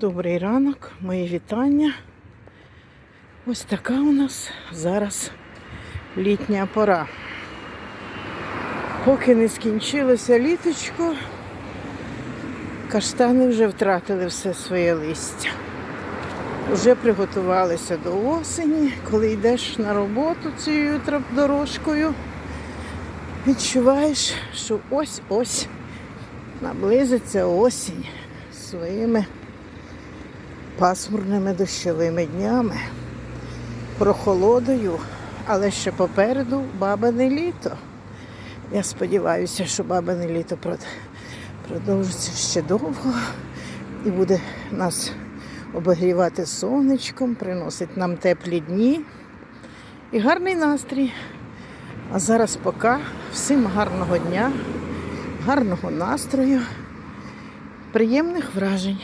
Добрий ранок, мої вітання. Ось така у нас зараз літня пора. Поки не скінчилося літочко, каштани вже втратили все своє листя. Вже приготувалися до осені, коли йдеш на роботу цією дорожкою, відчуваєш, що ось-ось наблизиться осінь своїми пасмурними дощовими днями, прохолодою, але ще попереду бабине літо. Я сподіваюся, що бабине літо продовжиться ще довго і буде нас обігрівати сонечком, приносить нам теплі дні і гарний настрій. А зараз поки всім гарного дня, гарного настрою, приємних вражень.